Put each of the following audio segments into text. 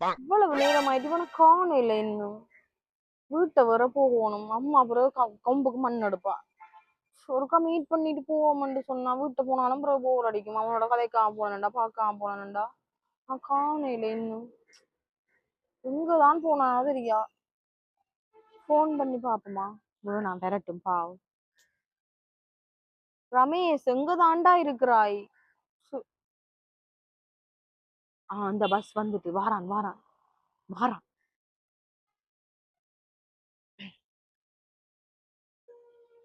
இவ்வளவு நேரமாயிட்டு இவனை இல்லை இன்னும். வீட்டை வர போகணும். அம்மா பிறகு கொம்புக்கு மண் எடுப்பா. ஒருக்கா மீட் பண்ணிட்டு போவோம்னு சொன்னா வீட்டை போனாலும் பிறகு போர் அடிக்கும். அவனோட கதைக்காம போனேன்டா பார்க்காம போனேன்டா. நான் காணையில இன்னும். எங்கதான் போனா தெரியா? ஃபோன் பண்ணி பாப்போமா? வேணாம் விரட்டும் பாவம். ரமேஷ் எங்க தாண்டா இருக்கிறாய்? ஆ அந்த பஸ் வந்துட்டு வாரான் வாரான் வாரான்.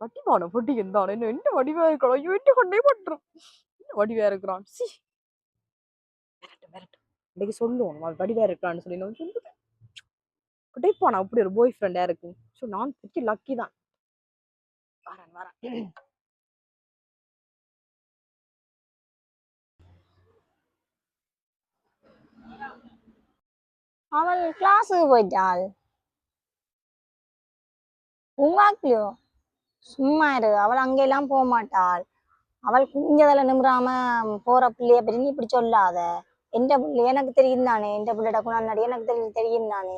வட்டி பொட்டி இருந்தான். என்ன என்ன வடிவா இருக்கிறான் ஐயோ என்ன கொண்டே பண்றோம் என்ன வடிவா இருக்கிறான்? சி. விரட்டு விரட்டு இன்னைக்கு சொல்லுவோம் அவன் வடிவா இருக்கிறான்னு சொல்லி. நான் சொல்லுவேன் கிடைப்பானா அப்படி ஒரு பாய் ஃப்ரெண்டா இருக்கு ஸோ நான் பெரிய லக்கி தான். வரேன் வாரான். அவள் கிளாஸுக்கு போயிட்டாள். உங்காக்கலையோ சும்மா இரு அவள் அங்கெல்லாம் போக மாட்டாள். அவள் குஞ்சதில் நிமிராம போற பிள்ளைய பற்றி நீ இப்படி சொல்லாத. எந்த பிள்ளை? எனக்கு தெரியும் தானே. எந்த பிள்ளைட குணாடி எனக்கு தெரியும் தெரியும் தானே.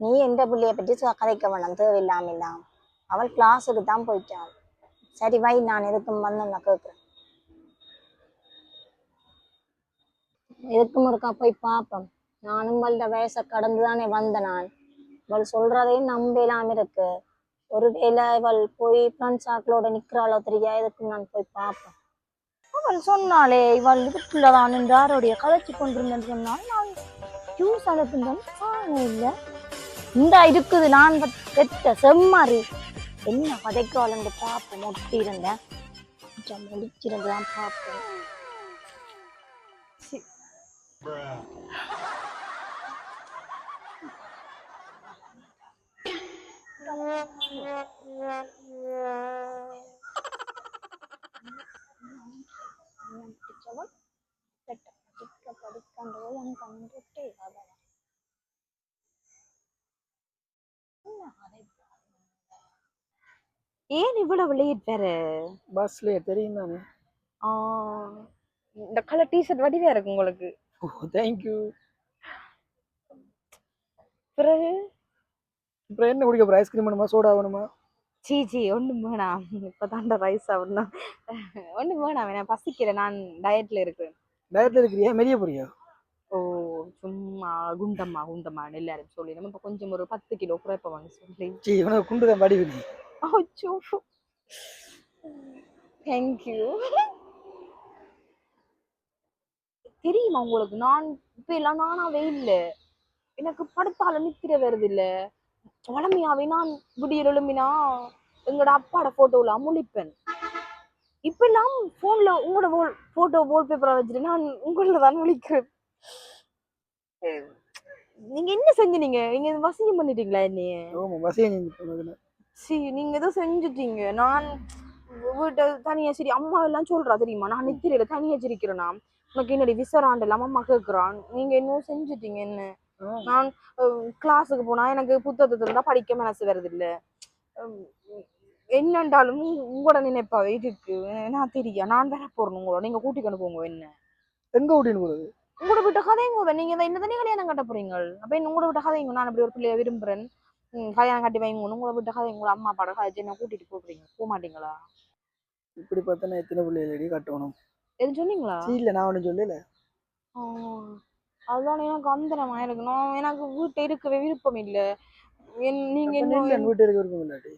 நீ எந்த பிள்ளைய பற்றி கதைக்க வேணாம். தேவையில்லாம இல்லாம் அவள் கிளாஸுக்கு தான் போயிட்டாள். சரி வை நான் எதுக்கும் வந்து நான் கேட்குறேன் எதுக்கும் ஒருக்கா போய் பார்ப்போம் நானும் வந்த வயசை கடந்து தானே வந்த நான் இவள் சொல்றதையும் நம்பலாம் இருக்கு. ஒருவேளை இவள் போய் ஃப்ரெண்ட்ஸ் ஆக்களோட நிக்கிறாளோ தெரியா? எதுக்கு நான் போய் பார்ப்பேன். அவள் சொன்னாலே இவள் வீட்டுலதான் என்று யாரோடைய கதைச்சு கொண்டிருந்தேன்னு சொன்னால் நான் ஜூஸ் அனுப்பினேன் இல்லை. இந்த இருக்குது நான் பெற்ற செம்மாறி. என்ன கதைக்கால் என்று பார்ப்போம் ஒட்டி இருந்தேன் கொஞ்சம் முடிச்சிருந்து தான் பார்ப்போம் என்ன கதை ஏன் இவ்வளவு லேட் வேற? பஸ்லயே தெரியும் தானே ஆ, இந்த கலர் டிஷர்ட் வடிவா இருக்கு உங்களுக்கு. ஓ தேங்க்யூ பிறகு? அப்புறம் என்ன குடிக்க போற? ஐஸ்கிரீம் வேணுமா? சோடா வேணுமா? சீ சீ ஒண்ணும் வேணாம். இப்பதான்டா ரைஸ் சாப்பிடணும். ஒண்ணும் வேணாம் நான் பசிக்கிறேன் நான் டயட்ல இருக்கிறேன். டயட்ல இருக்கிறியா? மெரிய போறியா? ஓ சும்மா குண்டம்மா குண்டம்மா எல்லாரும் சொல்லி நம்ம இப்ப கொஞ்சம் ஒரு பத்து கிலோ குறைப்பவாங்க சொல்லி சீ இவனுக்கு குண்டு தான் படி நீ. அச்சோ. தேங்க்யூ தெரியுமா உங்களுக்கு? நான் இப்ப எல்லாம் நானாவே இல்ல. எனக்கு படுத்தால நித்திர வருது இல்ல. வளமையாவே நான் விடியல் எழும்பினா எங்களோட அப்பாட போட்டோல முழிப்பேன் இப்ப எல்லாம் போன்ல உங்களோட போட்டோ வால் பேப்பரா வச்சுட்டு நான் உங்களோட தான் முழிக்கிறேன். நீங்க என்ன செஞ்சீங்க நீங்க வசியம் பண்ணிட்டீங்களா என்னைய? ஆமா பஸ்ஸே செஞ்சு போனதுல. சி நீங்க ஏதோ செஞ்சுட்டீங்க? நான் வீட்டை தனியா சரி அம்மா எல்லாம் சொல்றா தெரியுமா? நான் நித்திரையில தனியா சிரிக்கிறேனா? உனக்கு என்னடி விசராண்டு இல்லாம அம்மா கேக்குறான் நீங்க இன்னும் செஞ்சுட்டீங்க என்ன? நான் கிளாஸுக்கு போனா எனக்கு புத்தகத்தை இருந்தா படிக்க மனசு வருது இல்ல என்னண்டாலும் உங்களோட நினைப்பாவே இருக்கு. நான் தெரியா? நான் வேற போறேன் உங்களோட. நீங்க கூட்டிக்கொண்டு போங்க என்ன? எங்க ஓட்டின்னு போறது? உங்களோட விட்ட கதைங்க நீங்க என்ன தானே கல்யாணம் கட்ட போறீங்க. அப்ப உங்களோட விட்ட கதைங்க? நான் அப்படி ஒரு பிள்ளைய விரும்புறேன். கல்யாணம் கட்டி வைங்க. உங்களோட விட்ட கதை உங்களோட அம்மா அப்பாட கதை என்ன கூட்டிட்டு போறீங்க? போக மாட்டீங்களா? இப்படி பார்த்தா நான் எத்தனை பிள்ளைகளடி கட்டணும் எதுவும் சொன்னீங்களா? இல்ல நான் ஒன்றும் சொல்லல. அதுதான் எனக்கு அந்தரமா இருக்கு நான் எனக்கு வீட்டை இருக்கவே விருப்பம் இல்ல. நீங்க என்ன வீட்டு இருக்க விருப்பம் இல்லாட்டி?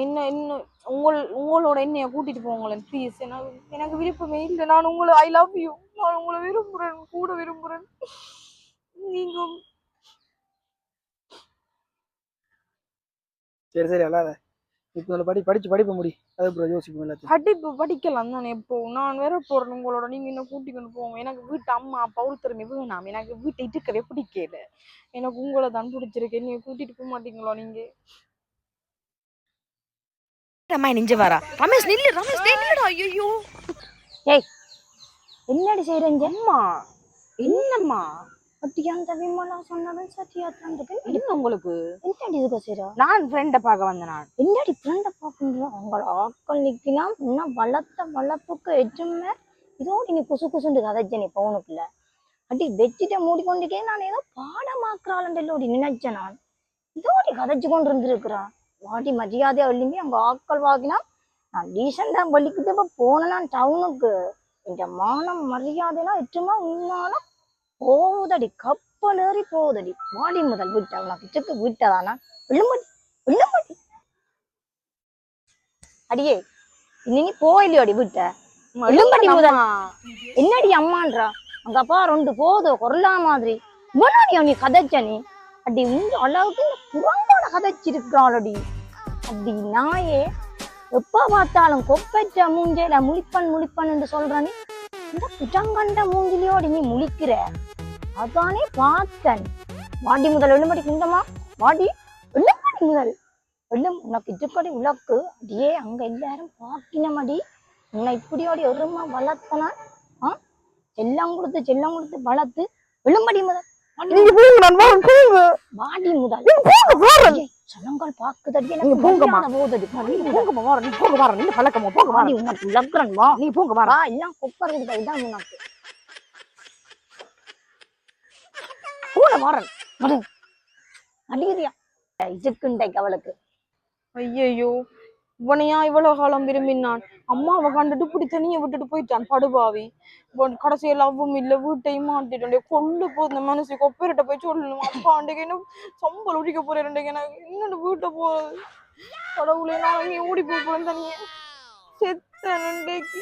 என்ன என்ன உங்கள் உங்களோட என்னைய கூட்டிட்டு போங்களேன் ப்ளீஸ் எனக்கு எனக்கு விருப்பமே இல்லை. நான் உங்களை ஐ லவ் யூ நான் உங்களை விரும்புறேன் கூட விரும்புறேன். நீங்க சரி சரி அல்லாத இப்போ நல்ல படி படிச்சு படிப்ப முடி. அது அப்புறம் யோசிப்போம் எல்லாத்தையும். படிப்பு படிக்கலாம் தானே எப்போ நான் வேற போறேன் உங்களோட. நீங்க என்ன கூட்டிக்கொண்டு போங்க எனக்கு வீட்டு அம்மா அப்பா ஒருத்தருமே வேணாம். எனக்கு வீட்டை இருக்கவே பிடிக்கல. எனக்கு உங்களை தான் பிடிச்சிருக்கு. நீங்க கூட்டிட்டு போக மாட்டீங்களா நீங்க? அம்மா நெஞ்ச வரா. ரமேஷ் நில்லு ரமேஷ் நில்லுடா. ஐயோ என்னடி செய்யறீங்க அம்மா. என்னம்மா? அப்படியாந்த விமலா சொன்னவன் சத்தியா தந்துட்டு என்ன உங்களுக்கு? என்னடி இதுக்கு செய்யறா நான் ஃப்ரெண்டை பார்க்க வந்தேன் நான். என்னடி ஃப்ரெண்டை பார்க்கணும் அவங்கள ஆக்கள் நிக்கலாம் இன்னும் வளர்த்த வளர்ப்புக்கு எஜுமே இதோட நீ குசு குசுண்டு கதைச்ச நீ பவுனுக்குள்ள. அடி வெச்சிட்ட மூடிக்கொண்டுக்கே நான் ஏதோ பாடமாக்குறாள் நினைச்சேன் நான். இதோடி கதைச்சு கொண்டு இருந்திருக்கிறா வாடி மரியாதையா வெளியுமே அங்க ஆட்கள் வாங்கினா நான் டீசெண்டா வலிக்கிட்டு இப்ப போனேன் நான் டவுனுக்கு இந்த மானம் மரியாதைலாம் எட்டுமா உன்னால போகுதடி கப்பல் ஏறி போகுதடி. வாடி முதல் விட்ட உனக்கு செக்கு விட்டதானா? விழும்படி விழும்படி அடியே நீ போயிலையோடி விட்ட? விழும்படி முதல். என்னடி அம்மான்றா? அங்க அப்பா ரெண்டு போதோ கொரலா மாதிரி. இவனாடி நீ கதைச்ச நீ? அடி உங்க அளவுக்கு புறம்போட கதைச்சிருக்கிறாளடி. அடி நாயே எப்ப பார்த்தாலும் கொப்பற்ற மூஞ்சையில முழிப்பன் முழிப்பன் என்று சொல்ற நீ? இந்த குட்டங்கண்ட மூஞ்சிலியோடி நீ முழிக்கிற? அதானே பார்த்தன். வாடி முதல் வெள்ளும்படி குந்தமா வாடி வெள்ளும்படி முதல். வெள்ளும் உனக்கு இதுக்கடி உலக்கு. அடியே அங்க எல்லாரும் பாக்கினமடி உன்னை இப்படியோடி ஒருமா வளர்த்தனா? ஆ? செல்லம் கொடுத்து செல்லம் கொடுத்து வளர்த்து வெள்ளும்படி முதல். வாடி முதல். போங்க ஐயே, சனங்கள் பாக்குதடி எனக்கு போங்கம்மா. மரியாதை போகுதடி. நீங்க போங்கம்மா வரேன் நீங்க போங்க வரேன் நீங்க பழக்கமா போங்க வாடி வரேன் உனக்கு உலக்குறன் வா. நீங்க போங்க வரேன் வா எல்லாம் கொப்பர் கொடுத்த இதான் உனக்கு. கூட வரேன். வரு அடிக்கிறியா இதுக்குண்டைக்கு அவளுக்கு ஐயையோ. இவனையா இவ்வளவு காலம் விரும்பினான்? அம்மாவை கண்டுட்டு இப்படி தனியை விட்டுட்டு போயிட்டான். படுபாவி இவன் கடைசியில் லவ்வும் இல்ல வீட்டையும் மாட்டிட்டு கொண்டு போ இந்த மனசு கொப்பரிட்ட போய் சொல்லணும் அப்பா அண்டைக்கு என்ன சம்பளம் உடிக்க போறேன் எனக்கு என்னோட வீட்டை போறது? கடவுளே நான் ஓடி போய் போறேன் தனியே செத்த நண்டைக்கு